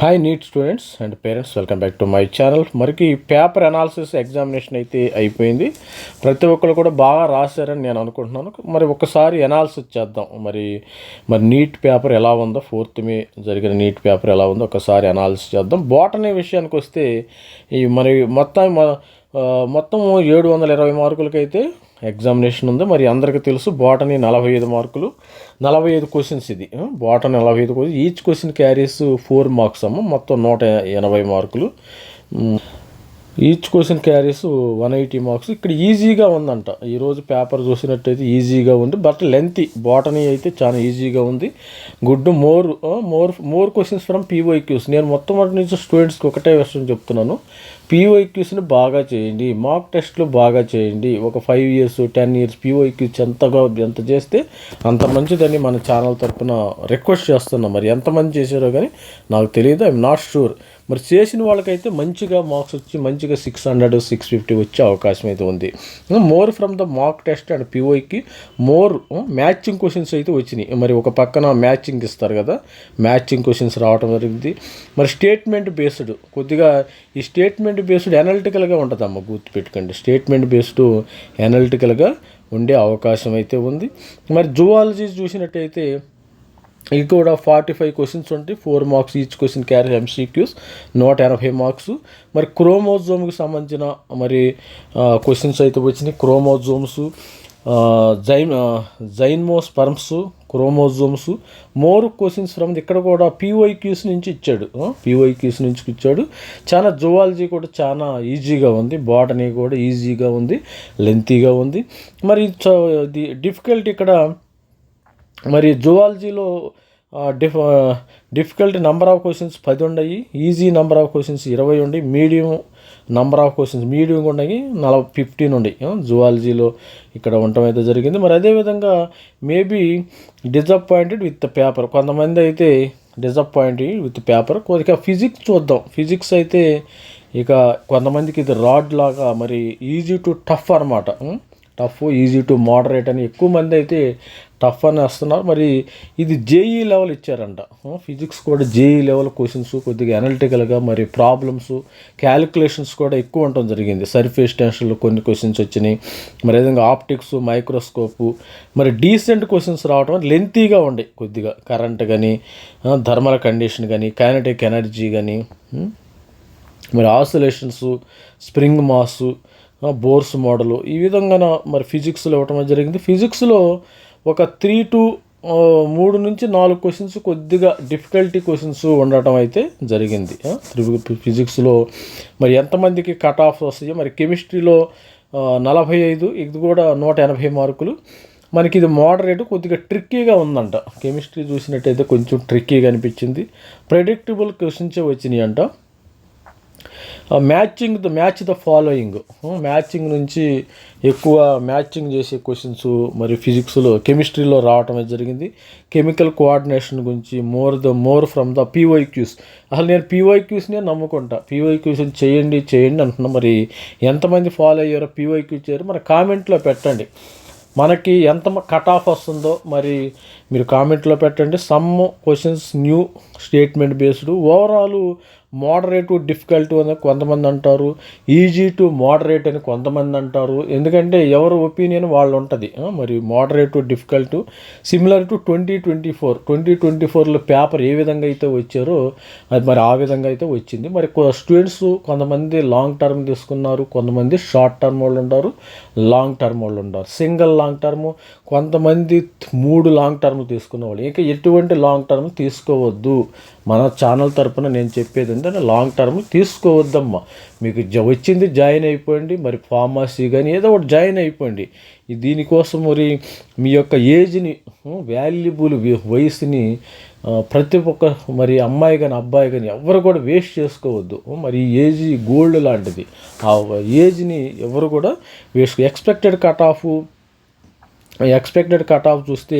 Hi NEET students and parents welcome back to my channel మరికి paper analysis examination అయితే అయిపోయింది. ప్రతి ఒక్కరు కూడా బాగా రాశారని నేను అనుకుంటున్నాను. మరి ఒకసారి అనాలిసిస్ చేద్దాం. మరి మరి నీట్ పేపర్ ఎలా ఉందో ఫోర్త్ మే జరిగిన నీట్ పేపర్ ఎలా ఉందో ఒకసారి అనాలిసిస్ చేద్దాం. బోటనీ విషయానికి వస్తే ఈ మరి మొత్తం మొత్తం ఏడు వందల ఇరవై మార్కులకైతే ఎగ్జామినేషన్ ఉంది. మరి అందరికీ తెలుసు బాటనీ నలభై ఐదు మార్కులు. నలభై ఐదు క్వశ్చన్స్ ఇది. బాటనీ నలభై ఐదు question each question carries four marks అమ్మ. మొత్తం నూట ఎనభై మార్కులు. Each question carries one eighty marks ఇక్కడ ఈజీగా ఉందంట. ఈరోజు పేపర్ చూసినట్టయితే ఈజీగా ఉంది. బట్ లెంతీ బాటనీ అయితే చాలా ఈజీగా ఉంది. Good more more more questions from PYQs నేను మొత్తం నుంచి స్టూడెంట్స్కి ఒకటే విషయం చెప్తున్నాను. పీవైక్యూస్ని బాగా చేయండి. మాక్ టెస్ట్లు బాగా చేయండి. ఒక five years ten years PYQs ఎంతగా ఎంత చేస్తే అంత మంచిదని మన ఛానల్ తరపున రిక్వెస్ట్ చేస్తున్నాం. మరి ఎంతమంది చేశారో కానీ నాకు తెలియదు ఐఎమ్ నాట్ షూర్ మరి చేసిన వాళ్ళకైతే మంచిగా మార్క్స్ వచ్చి మంచిగా సిక్స్ హండ్రెడ్ సిక్స్ ఫిఫ్టీ వచ్చే అవకాశం అయితే ఉంది. More from the mark test and పిఓకి more matching questions అయితే వచ్చినాయి. మరి ఒక పక్కన మ్యాచింగ్ ఇస్తారు కదా మ్యాచింగ్ క్వశ్చన్స్ రావడం జరిగింది. మరి స్టేట్మెంట్ బేస్డ్ కొద్దిగా ఈ స్టేట్మెంట్ బేస్డ్ అనలిటికల్గా ఉంటుంది అమ్మ గుర్తుపెట్టుకోండి. స్టేట్మెంట్ బేస్డ్ అనలిటికల్గా ఉండే అవకాశం అయితే ఉంది. మరి జువాలజీ చూసినట్టయితే ఇది కూడా ఫార్టీ ఫైవ్ క్వశ్చన్స్ ఉంటాయి four marks each question carry MCQs నూట ఎనభై మార్క్స్ మరి క్రోమోజోమ్కి సంబంధించిన మరి క్వశ్చన్స్ అయితే వచ్చినాయి. Chromosomes gym gymnosperms chromosomes more questions from ఇక్కడ కూడా పీవైక్యూస్ నుంచి ఇచ్చాడు. పీవైక్యూస్ నుంచి ఇచ్చాడు. చాలా జువాలజీ కూడా చాలా ఈజీగా ఉంది. బాటనీ కూడా ఈజీగా ఉంది. లెంతీగా ఉంది. మరి ఇది డిఫికల్ట్ ఇక్కడ మరి జువాలజీలో diff difficult number of questions పది ఉన్నాయి ఈజీ నెంబర్ ఆఫ్ క్వశ్చన్స్ ఇరవై ఉండి medium number of questions medium ఉన్నాయి నలభై ఫిఫ్టీన్ ఉండి జువాలజీలో ఇక్కడ ఉండటం అయితే జరిగింది. మరి అదేవిధంగా మేబీ డిసప్పాయింటెడ్ విత్ పేపర్ కొంతమంది అయితే డిసప్పాయింట్ విత్ పేపర్ కొద్దిగా ఫిజిక్స్ చూద్దాం. ఫిజిక్స్ అయితే ఇక కొంతమందికి ఇది రాడ్ లాగా మరి ఈజీ టు టఫ్ అనమాట టఫ్ ఈజీ టు మోడరేట్ అని ఎక్కువ మంది అయితే టఫ్ అని వస్తున్నారు. మరి ఇది జేఈ లెవెల్ ఇచ్చారంట. ఫిజిక్స్ కూడా జేఈ లెవెల్ క్వశ్చన్స్ కొద్దిగా అనలిటికల్గా మరి ప్రాబ్లమ్స్ క్యాలిక్యులేషన్స్ కూడా ఎక్కువ ఉండటం జరిగింది. సర్ఫేస్ టెన్షన్లో కొన్ని క్వశ్చన్స్ వచ్చినాయి. మరి విధంగా ఆప్టిక్స్ మైక్రోస్కోపు మరి డీసెంట్ క్వశ్చన్స్ రావడం లెంతీగా ఉండే కొద్దిగా. కరెంట్ కానీ థర్మల్ కండిషన్ కానీ కైనటిక్ ఎనర్జీ కానీ మరి oscillations spring mass Bohr's model ఈ విధంగా మరి ఫిజిక్స్లో ఇవ్వటం జరిగింది. ఫిజిక్స్లో ఒక త్రీ టు మూడు నుంచి నాలుగు క్వశ్చన్స్ కొద్దిగా డిఫికల్టీ క్వశ్చన్స్ ఉండటం అయితే జరిగింది. ఫిజిక్స్లో మరి ఎంతమందికి కట్ ఆఫ్ వస్తాయో మరి కెమిస్ట్రీలో నలభై ఐదు ఇది కూడా నూట ఎనభై మార్కులు. మనకి ఇది మోడరేట్ కొద్దిగా ట్రిక్కీగా ఉందంట. కెమిస్ట్రీ చూసినట్టయితే కొంచెం ట్రిక్కీగా అనిపించింది. ప్రెడిక్టబుల్ క్వశ్చన్సే వచ్చినాయి అంట matching the match the following matching నుంచి ఎక్కువ మ్యాచింగ్ చేసే క్వశ్చన్స్ మరి ఫిజిక్స్లో కెమిస్ట్రీలో రావటం జరిగింది. కెమికల్ కోఆర్డినేషన్ గురించి more the more from the PYQs అసలు నేను పీవైక్యూస్నే నమ్ముకుంటా. పీవైక్యూస్ చేయండి చేయండి అంటున్నా. మరి ఎంతమంది ఫాలో అయ్యారో పీవైక్యూ చేయరు మరి కామెంట్లో పెట్టండి. మనకి ఎంత కట్ ఆఫ్ వస్తుందో మరి మీరు కామెంట్లో పెట్టండి. Some questions new statement based overall moderate difficult అని కొంతమంది అంటారు ఈజీ టు మోడరేట్ అని కొంతమంది అంటారు. ఎందుకంటే ఎవరి ఒపీనియన్ వాళ్ళు ఉంటుంది మరి moderate difficult similar to twenty twenty four twenty twenty ఫోర్లో పేపర్ ఏ విధంగా అయితే వచ్చారో అది మరి ఆ విధంగా అయితే వచ్చింది. మరి స్టూడెంట్స్ కొంతమంది లాంగ్ టర్మ్ తీసుకున్నారు కొంతమంది షార్ట్ టర్మ్ వాళ్ళు ఉంటారు లాంగ్ టర్మ్ వాళ్ళు ఉంటారు సింగిల్ లాంగ్ టర్మ్ కొంతమంది మూడు లాంగ్ టర్మ్ తీసుకున్న వాళ్ళు ఇంకా ఎటువంటి లాంగ్ టర్మ్ తీసుకోవద్దు. మన ఛానల్ తరపున నేను చెప్పేది ఏంటంటే లాంగ్ టర్మ్ తీసుకోవద్దమ్మా. మీకు జ వచ్చింది జాయిన్ అయిపోయింది మరి ఫార్మసీ కానీ ఏదో ఒకటి జాయిన్ అయిపోయింది దీనికోసం మరి మీ యొక్క ఏజ్ని వాల్యుబుల్ వయసుని ప్రతి ఒక్క మరి అమ్మాయి కానీ అబ్బాయి కానీ ఎవరు కూడా వేస్ట్ చేసుకోవద్దు. మరి ఈ ఏజ్ గోల్డ్ లాంటిది. ఆ ఏజ్ని ఎవరు కూడా waste expected cut off expected cut off చూస్తే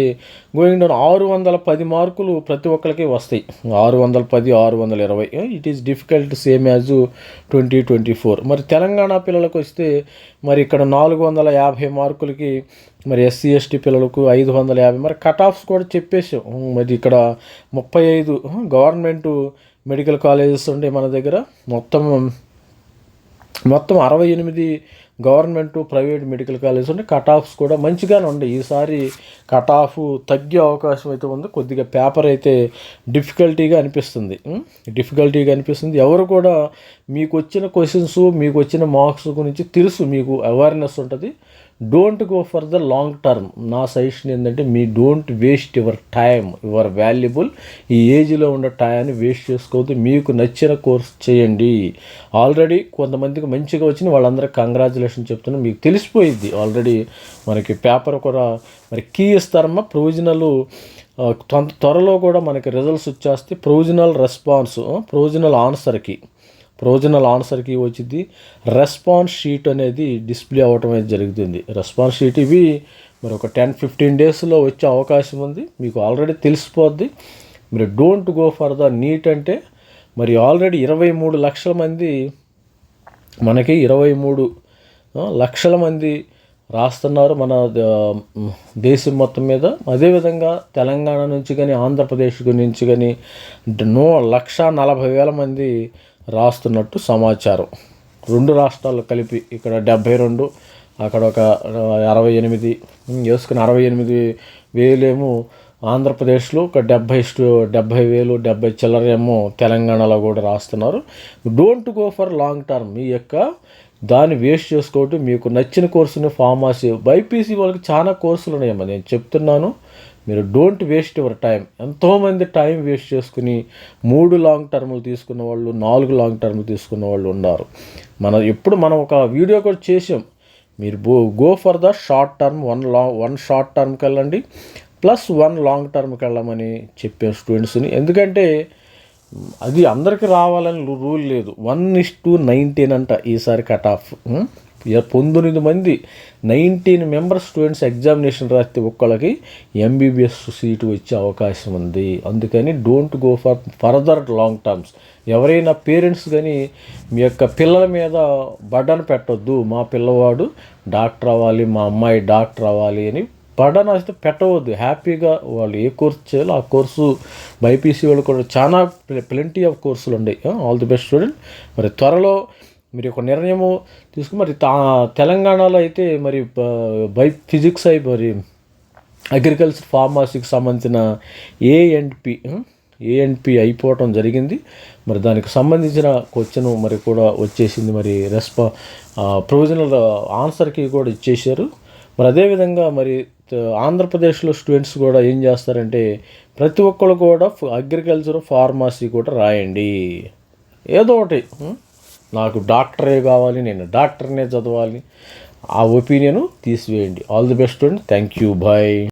గోయింగ్ డౌన్ ఆరు వందల పది మార్కులు ప్రతి ఒక్కరికి వస్తాయి. ఆరు వందల పది ఆరు వందల ఇరవై. It is difficult same as twenty twenty four మరి తెలంగాణ పిల్లలకు వస్తే మరి ఇక్కడ నాలుగు వందల యాభై మార్కులకి మరి ఎస్సీ ఎస్టీ పిల్లలకు ఐదు వందల యాభై. మరి కట్ ఆఫ్స్ కూడా చెప్పేసాం మరి ఇక్కడ ముప్పై ఐదు గవర్నమెంట్ మెడికల్ కాలేజెస్ ఉండే మన దగ్గర మొత్తం మొత్తం అరవై ఎనిమిది గవర్నమెంట్ ప్రైవేట్ మెడికల్ కాలేజ్ ఉంటే కట్ ఆఫ్స్ కూడా మంచిగానే ఉండే ఈసారి కట్ ఆఫ్ తగ్గే అవకాశం అయితే ఉంది. కొద్దిగా పేపర్ అయితే డిఫికల్టీగా అనిపిస్తుంది. డిఫికల్టీగా అనిపిస్తుంది. ఎవరు కూడా మీకు వచ్చిన క్వశ్చన్స్ మీకు వచ్చిన మార్క్స్ గురించి తెలుసు. మీకు అవేర్నెస్ ఉంటుంది. Don't go for the long term నా సజెషన్ ఏంటంటే మీ don't waste your time your valuable ఈ ఏజ్లో ఉన్న టైంని వేస్ట్ చేసుకోవద్దు. మీకు నచ్చిన కోర్స్ చేయండి. ఆల్రెడీ కొంతమందికి మంచిగా వచ్చిన వాళ్ళందరికీ కంగ్రాచులేషన్ చెప్తున్నాను మీకు తెలిసిపోయింది ఆల్రెడీ మనకి పేపర్ కూడా మరి కీ ఇస్తారమ్మా. ప్రొవిజనల్ త్వరలో కూడా మనకి రిజల్ట్స్ వచ్చేస్తే ప్రొవిజనల్ రెస్పాన్స్ ప్రొవిజనల్ ఆన్సర్కి ప్రొవిజనల్ ఆన్సర్కి వచ్చింది. రెస్పాన్స్ షీట్ అనేది డిస్ప్లే అవ్వటం అనేది జరుగుతుంది. రెస్పాన్స్ షీట్ ఇవి మరి ఒక టెన్ ఫిఫ్టీన్ డేస్లో వచ్చే అవకాశం ఉంది. మీకు ఆల్రెడీ తెలిసిపోద్ది. మీరు don't go for the NEET అంటే మరి ఆల్రెడీ ఇరవై మూడు లక్షల మంది మనకి ఇరవై మూడు లక్షల మంది రాస్తున్నారు మన దేశం మొత్తం మీద. అదేవిధంగా తెలంగాణ నుంచి కానీ ఆంధ్రప్రదేశ్ నుంచి కానీ నో లక్ష నలభై వేల మంది రాస్తున్నట్టు సమాచారం. రెండు రాష్ట్రాలు కలిపి ఇక్కడ డెబ్భై రెండు అక్కడ ఒక అరవై ఎనిమిది వేసుకుని అరవై ఎనిమిది వేలేమో ఆంధ్రప్రదేశ్లో ఒక డెబ్భై స్టు డెబ్భై వేలు డెబ్భై చిల్లరేమో తెలంగాణలో కూడా రాస్తున్నారు. Don't go for long term మీ యొక్క దాన్ని వేస్ట్ చేసుకోవటం మీకు నచ్చిన కోర్సుని ఫార్మసీ బైపీసీ వాళ్ళకి చాలా కోర్సులు ఉన్నాయమ్మా నేను చెప్తున్నాను. మీరు డోంట్ వేస్ట్ యువర్ టైం ఎంతోమంది టైం వేస్ట్ చేసుకుని మూడు లాంగ్ టర్మ్లు తీసుకున్న వాళ్ళు నాలుగు లాంగ్ టర్మ్లు తీసుకున్న వాళ్ళు ఉన్నారు. మన ఎప్పుడు మనం ఒక వీడియో కూడా చేసాం. మీరు go go for the short term one long one short టర్మ్కి వెళ్ళండి ప్లస్ వన్ లాంగ్ టర్మ్కి వెళ్ళమని చెప్పాం స్టూడెంట్స్ని ఎందుకంటే అది అందరికీ రావాలని రూల్ లేదు. వన్ ఇస్ టు నైన్టీన్ అంట ఈసారి కట్ ఆఫ్ పంతొమ్మిది మంది నైన్టీన్ మెంబర్స్ స్టూడెంట్స్ ఎగ్జామినేషన్ రాస్తే ఒక్కళ్ళకి ఎంబీబీఎస్ సీటు వచ్చే అవకాశం ఉంది. అందుకని don't go for further long terms. ఎవరైనా పేరెంట్స్ కానీ మీ యొక్క పిల్లల మీద బడన్ పెట్టొద్దు. మా పిల్లవాడు డాక్టర్ అవ్వాలి మా అమ్మాయి డాక్టర్ అవ్వాలి అని బడన్ అయితే పెట్టవద్దు. హ్యాపీగా వాళ్ళు ఏ కోర్స్ చేయాలో ఆ కోర్సు. బైపీసీ వాళ్ళు కూడా చాలా ప్లెంటీ ఆఫ్ కోర్సులు ఉన్నాయి ఆల్ ది బెస్ట్ స్టూడెంట్. మరి త్వరలో మీరు ఒక నిర్ణయము తీసుకుని మరి తా తెలంగాణలో అయితే మరి బ- బై ఫిజిక్స్ అయి మరి అగ్రికల్చర్ ఫార్మసీకి సంబంధించిన A and P A and P అయిపోవటం జరిగింది. మరి దానికి సంబంధించిన క్వశ్చన్ మరి కూడా వచ్చేసింది. మరి రెస్పా ప్రొవిజనల్ ఆన్సర్కి కూడా ఇచ్చేశారు. మరి అదేవిధంగా మరి ఆంధ్రప్రదేశ్లో స్టూడెంట్స్ కూడా ఏం చేస్తారంటే ప్రతి ఒక్కరు కూడా అగ్రికల్చర్ ఫార్మసీ కూడా రాయండి. ఏదో ఒకటి నాకు డాక్టరే కావాలి నేను డాక్టర్నే చదవాలి. ఆ ఒపీనియన్ తీసివేయండి. All the best and. Thank you. Bye.